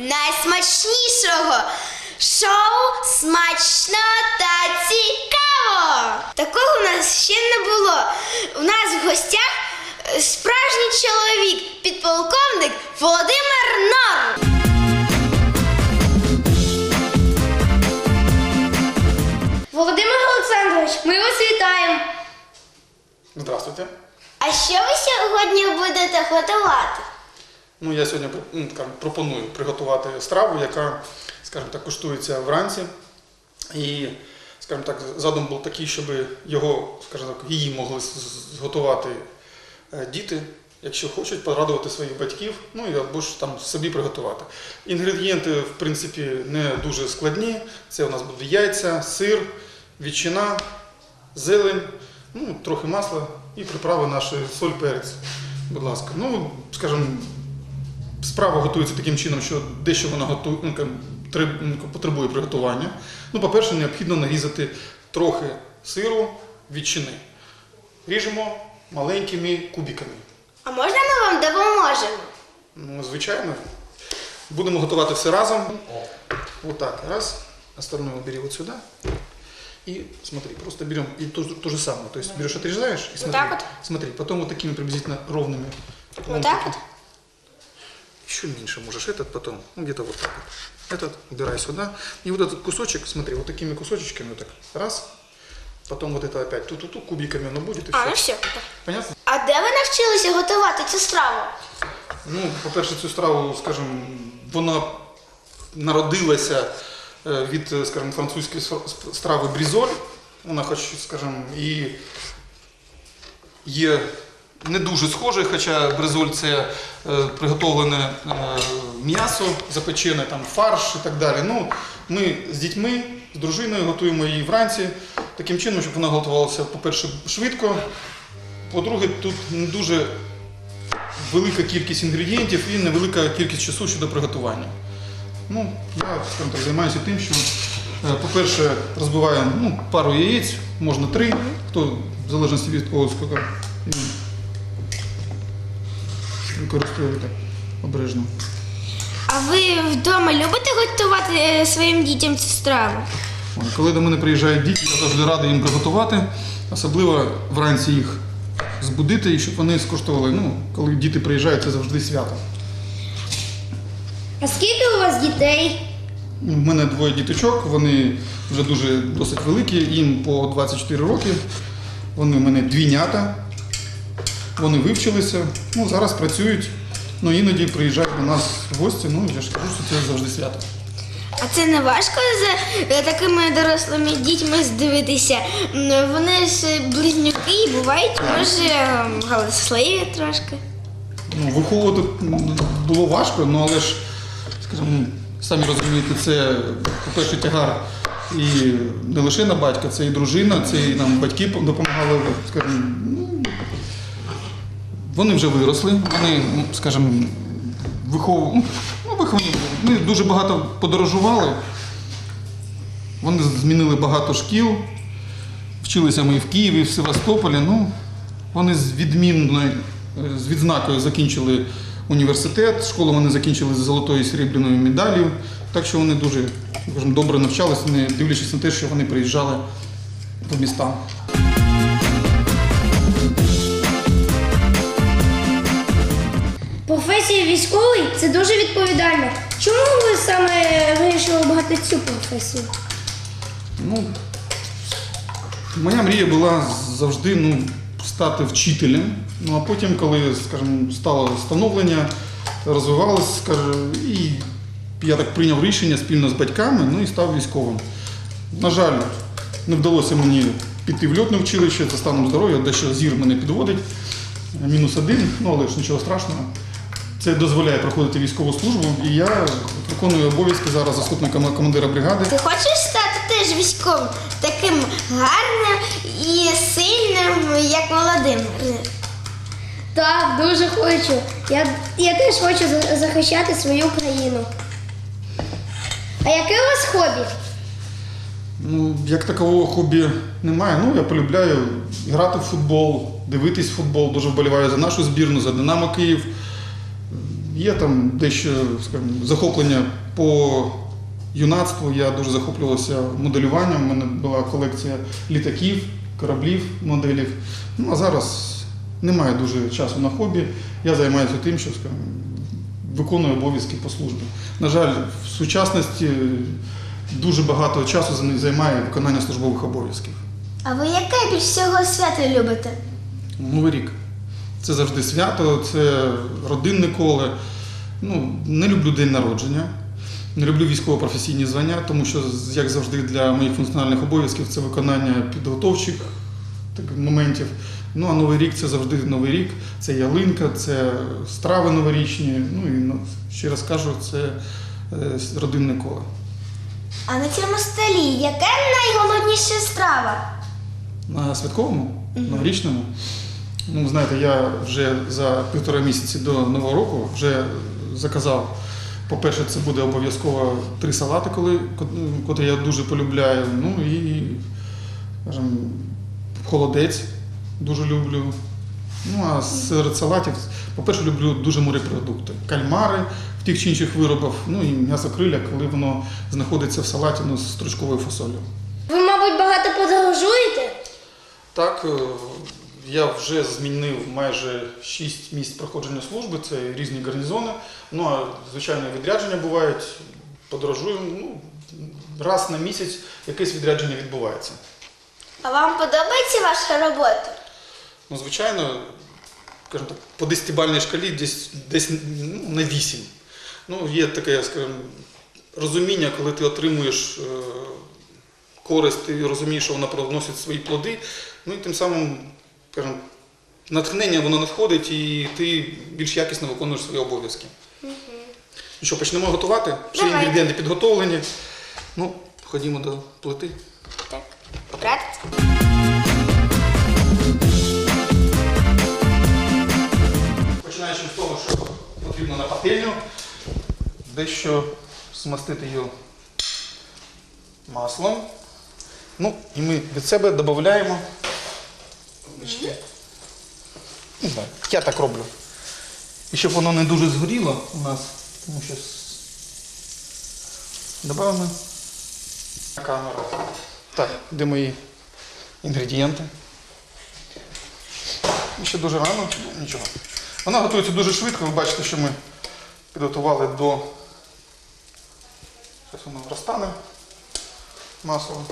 найсмачнішого шоу Смачно та цікаво. Такого у нас ще не було. У нас в гостях е, справжній чоловік, підполковник Володимир Норм. Володимир Олександрович, ми вас вітаємо. Здравствуйте. А що ви сьогодні будете готувати? Ну, я сьогодні ну, пропоную приготувати страву, яка, скажімо так, коштується вранці. І, скажімо так, задум був такий, щоб його, скажімо так, її могли зготувати е, діти, якщо хочуть, порадувати своїх батьків, ну і або ж там собі приготувати. Інгредієнти, в принципі, не дуже складні. Це у нас буде яйця, сир, ветчина, зелень, ну, трохи масла і приправи наші соль, перець. Будь ласка. Ну, скажімо, Справа готується таким чином, що дещо вона готує, ну, ну, потребує приготування. Ну, по-перше, необхідно нарізати трохи сиру ветчини. Ріжемо маленькими кубиками. А можна ми вам допоможемо? Ну, звичайно. Будемо готувати все разом. Вот так. Раз. Остальное убери вот сюда. И смотри, просто берем и то, то же самое. То есть берешь, отрезаешь и смотри. так вот? Смотри, потом вот такими приблизительно ровными. Вот так вот? Еще меньше можешь этот потом, ну где-то вот так вот. Этот убирай сюда. И вот этот кусочек, смотри, вот такими кусочечками вот так. Раз. Потом вот это опять ту-ту-ту кубиками оно будет и А, все. ну все. Понятно? А де ви навчилися готувати цю страву? Ну, по-перше, цю страву, скажімо, вона народилася е, від, е, скажімо, французької с- страви брізоль. Вона, хоч, скажімо, і є не дуже схожою, хоча бризоль це е, приготовлене е, м'ясо, запечене, там, фарш і так далі. Ну, ми з дітьми, з дружиною готуємо її вранці таким чином, щоб вона готувалася, по-перше, швидко. По-друге, тут не дуже велика кількість інгредієнтів і невелика кількість часу щодо приготування. Ну, я скажімо так, займаюся тим, що, е, по-перше, розбиваємо ну, пару яєць, можна три, хто в залежності від того, скільки так обережно. А ви вдома любите готувати е, своїм дітям цю страву? Коли до мене приїжджають діти, я завжди радий їм приготувати, особливо вранці їх збудити і щоб вони скуштували. Ну, коли діти приїжджають, це завжди свято. А скільки у вас дітей? У мене двоє діточок, вони вже дуже досить великі, їм по 24 роки. Вони в мене двійнята. Вони вивчилися, ну, зараз працюють, ну іноді приїжджають до нас гості, ну я ж кажу, що це завжди свято. А це не важко за е, такими дорослими дітьми здивитися. Вони ж близнюки і бувають, може, ем, галасливі трошки. Ну, виховувати було важко, ну але ж, скажімо, самі розумієте, це, по-перше, тягар і не лише на батька, це і дружина, це і нам батьки допомагали, скажімо, вони вже виросли, вони, скажімо, виховували, ну, виховані, вони дуже багато подорожували, вони змінили багато шкіл, вчилися ми і в Києві, і в Севастополі. Ну, вони з відмінною, е, з відзнакою закінчили університет, школу вони закінчили з золотою і срібняною медаллю. Так що вони дуже скажімо, добре навчалися, не дивлячись на те, що вони приїжджали по містам. Професія військовий це дуже відповідально. Чому ви саме вирішили обрати цю професію? Ну, моя мрія була завжди ну, стати вчителем. Ну а потім, коли, скажімо, стало становлення, розвивалось, скажімо, і я так прийняв рішення спільно з батьками, ну і став військовим. На жаль, не вдалося мені піти в льотне училище за станом здоров'я, дещо зір мене підводить. Мінус один, ну але ж нічого страшного. Це дозволяє проходити військову службу, і я виконую обов'язки зараз заступника командира бригади. Ти хочеш стати теж військовим, таким гарним і сильним, як Володимир? Так, дуже хочу. Я, я теж хочу захищати свою країну. А яке у вас хобі? Ну, як такового хобі немає. Ну, я полюбляю грати в футбол, дивитись футбол, дуже вболіваю за нашу збірну, за Динамо Київ. Є там дещо скажімо, захоплення по юнацтву. Я дуже захоплювався моделюванням. У мене була колекція літаків, кораблів, моделів. Ну а зараз немає дуже часу на хобі. Я займаюся тим, що скажімо, виконую обов'язки по службі. На жаль, в сучасності дуже багато часу займає виконання службових обов'язків. А ви яке більш всього свято любите? Новий рік. Це завжди свято, це родинне коло. Ну, не люблю день народження, не люблю військово-професійні звання, тому що, як завжди, для моїх функціональних обов'язків це виконання підготовчих так, моментів. Ну а Новий рік це завжди Новий рік, це ялинка, це страви новорічні. Ну і ну, ще раз кажу, це е, родинне коло. А на цьому столі яка найголовніша страва? На святковому, новорічному. Ну, знаєте, я вже за півтора місяці до Нового року вже заказав. По-перше, це буде обов'язково три салати, коли, котрі я дуже полюбляю. Ну і, скажімо, холодець дуже люблю. Ну а серед салатів, по-перше, люблю дуже морепродукти. Кальмари в тих чи інших виробах, ну і м'ясо криля, коли воно знаходиться в салаті ну, з стручковою фасолью. Ви, мабуть, багато подорожуєте? Так, е, я вже змінив майже 6 місць проходження служби, це різні гарнізони. Ну а звичайно, відрядження бувають, подорожую. Ну, раз на місяць якесь відрядження відбувається. А вам подобається ваша робота? Ну, звичайно, скажімо так, по десятибальній шкалі десь, десь ну, на 8. Ну, є таке, скажімо, розуміння, коли ти отримуєш е, користь, ти розумієш, що вона приносить свої плоди. Ну і тим самим, скажімо, натхнення воно надходить і ти більш якісно виконуєш свої обов'язки. Ну що, почнемо готувати? Всі Давайте. інгредієнти підготовлені. Ну, ходімо до плити. Так. Брат? Починаючи з того, що потрібно на пательню, дещо змастити її маслом. Ну, і ми від себе додаємо. Не знаю, я так роблю. І щоб воно не дуже згоріло у нас, тому що додаємо камеру. Так, де мої інгредієнти. І ще дуже рано, нічого. Вона готується дуже швидко. Ви бачите, що ми підготували до. Зараз воно розтане масло.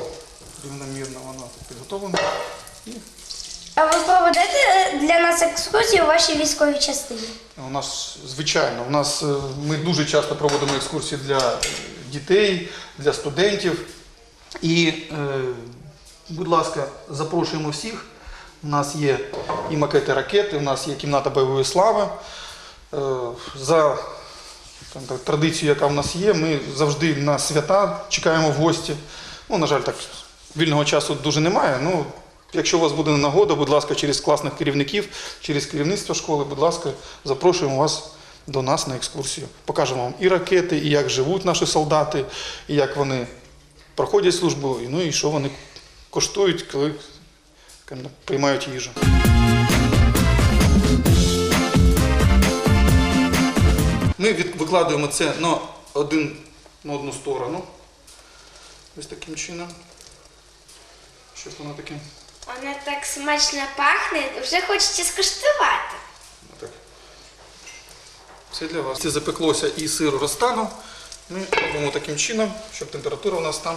Рівномірно воно тут підготовлено. І А ви проведете для нас екскурсію у вашій військовій частині? у нас, звичайно, у нас е, ми дуже часто проводимо екскурсії для дітей, для студентів. І, е, будь ласка, запрошуємо всіх. У нас є і макети ракети, у нас є кімната бойової слави. Е, За там, традицією, яка в нас є, ми завжди на свята чекаємо в гості. Ну, на жаль, так вільного часу дуже немає. Ну, якщо у вас буде нагода, будь ласка, через класних керівників, через керівництво школи, будь ласка, запрошуємо вас до нас на екскурсію. Покажемо вам і ракети, і як живуть наші солдати, і як вони проходять службу, і, ну і що вони коштують, коли приймають їжу. Ми викладуємо це на, один, на одну сторону. Ось таким чином. Щоб воно таке. Вона так смачно пахне, вже хочеться скуштувати. Так. Це для вас. Це запеклося і сир розтанув. Ми робимо таким чином, щоб температура у нас там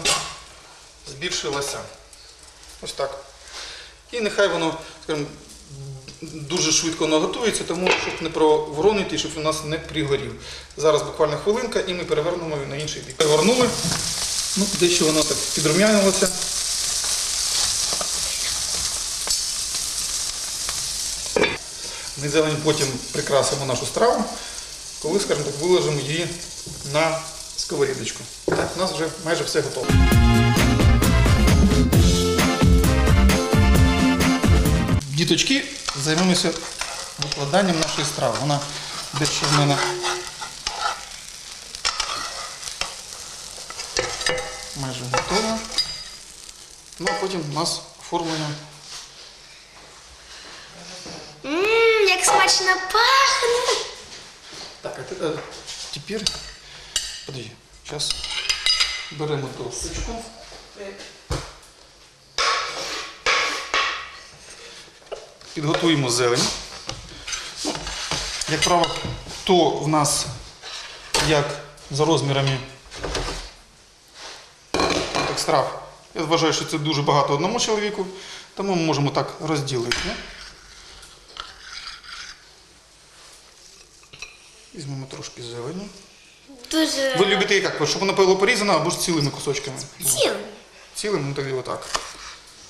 збільшилася. Ось так. І нехай воно, скажімо, дуже швидко наготується, тому щоб не проворонити щоб у нас не пригорів. Зараз буквально хвилинка і ми перевернемо його на інший бік. Перевернули. Ну, дещо воно так підрум'янилося. Ми зелень потім прикрасимо нашу страву, коли, скажімо так, виложимо її на сковорідочку. Так, у нас вже майже все готово. Діточки, займемося викладанням нашої страви. Вона дещо в мене майже готова. Ну а потім у нас оформлення. Ммм, як смачно пахне. Так, а тепер, тепер подожди, зараз беремо ту штучку. Підготуємо зелень. Ну, як правило, то в нас як за розмірами так. Я вважаю, що це дуже багато одному чоловіку, тому ми можемо так розділити. Трошки зелені. Дуже Ви любите як? Щоб воно було порізано або ж цілими кусочками? цілим. Цілими, ну тоді отак.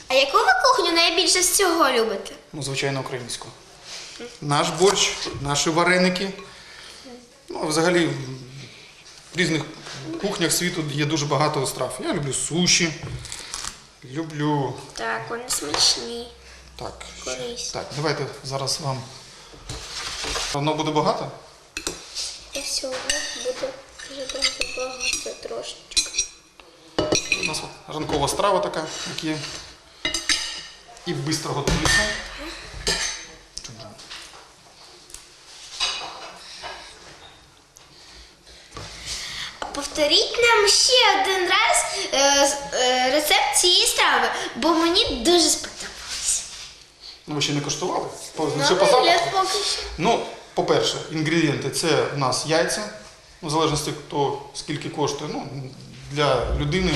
А яку ви кухню найбільше з цього любите? Ну, звичайно, українську. Наш борщ, наші вареники. Ну, взагалі в різних кухнях світу є дуже багато страв. Я люблю суші, люблю. Так, вони смачні. Так, Корисні. так, давайте зараз вам. Воно буде багато? І всього буде вже багато трошечки. У нас от ранкова страва така, як є. І швидко готується. Повторіть нам ще один раз е, е, рецепт цієї страви, бо мені дуже сподобалось. Ну, ви ще не коштували? По, На по запаху? поки що. Ну, по-перше, інгредієнти це в нас яйця, в залежності хто скільки коштує. Ну, для людини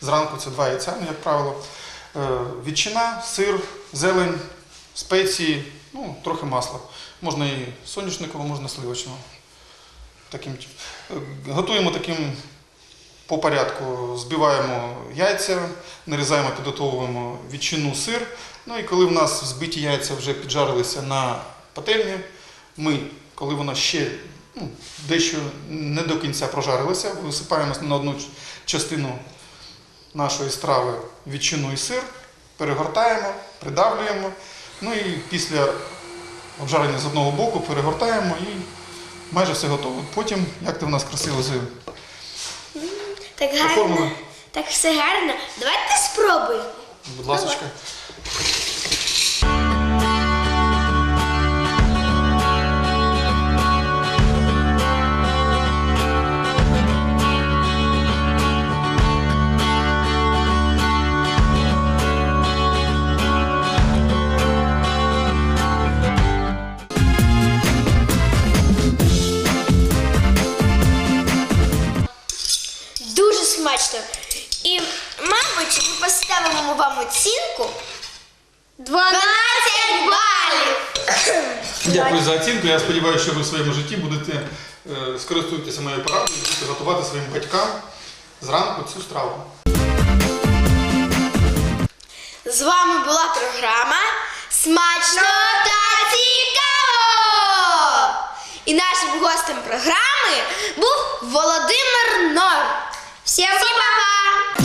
зранку це два яйця, ну, як правило. Е, ветчина, сир, зелень, спеції, ну, трохи масла. Можна і соняшникового, можна сливочного. Таким, е, готуємо таким по порядку. Збиваємо яйця, нарізаємо, підготовуємо ветчину, сир. Ну і коли в нас збиті яйця вже піджарилися на пательні, ми, коли воно ще ну, дещо не до кінця прожарилося, висипаємо на одну частину нашої страви ветчину і сир, перегортаємо, придавлюємо. Ну і після обжарення з одного боку перегортаємо і майже все готово. Потім, як ти в нас красиво з Так гарно. Так все гарно. Давайте спробуємо. Будь ласка. Мабуть, ми поставимо вам оцінку 12 балів. Дякую за оцінку. Я сподіваюся, що ви в своєму житті будете е, скористуєтеся моєю порадою, будете готувати своїм батькам зранку цю страву. З вами була програма Смачно та цікаво! І нашим гостем програми був Володимир Нор. Всім па-па!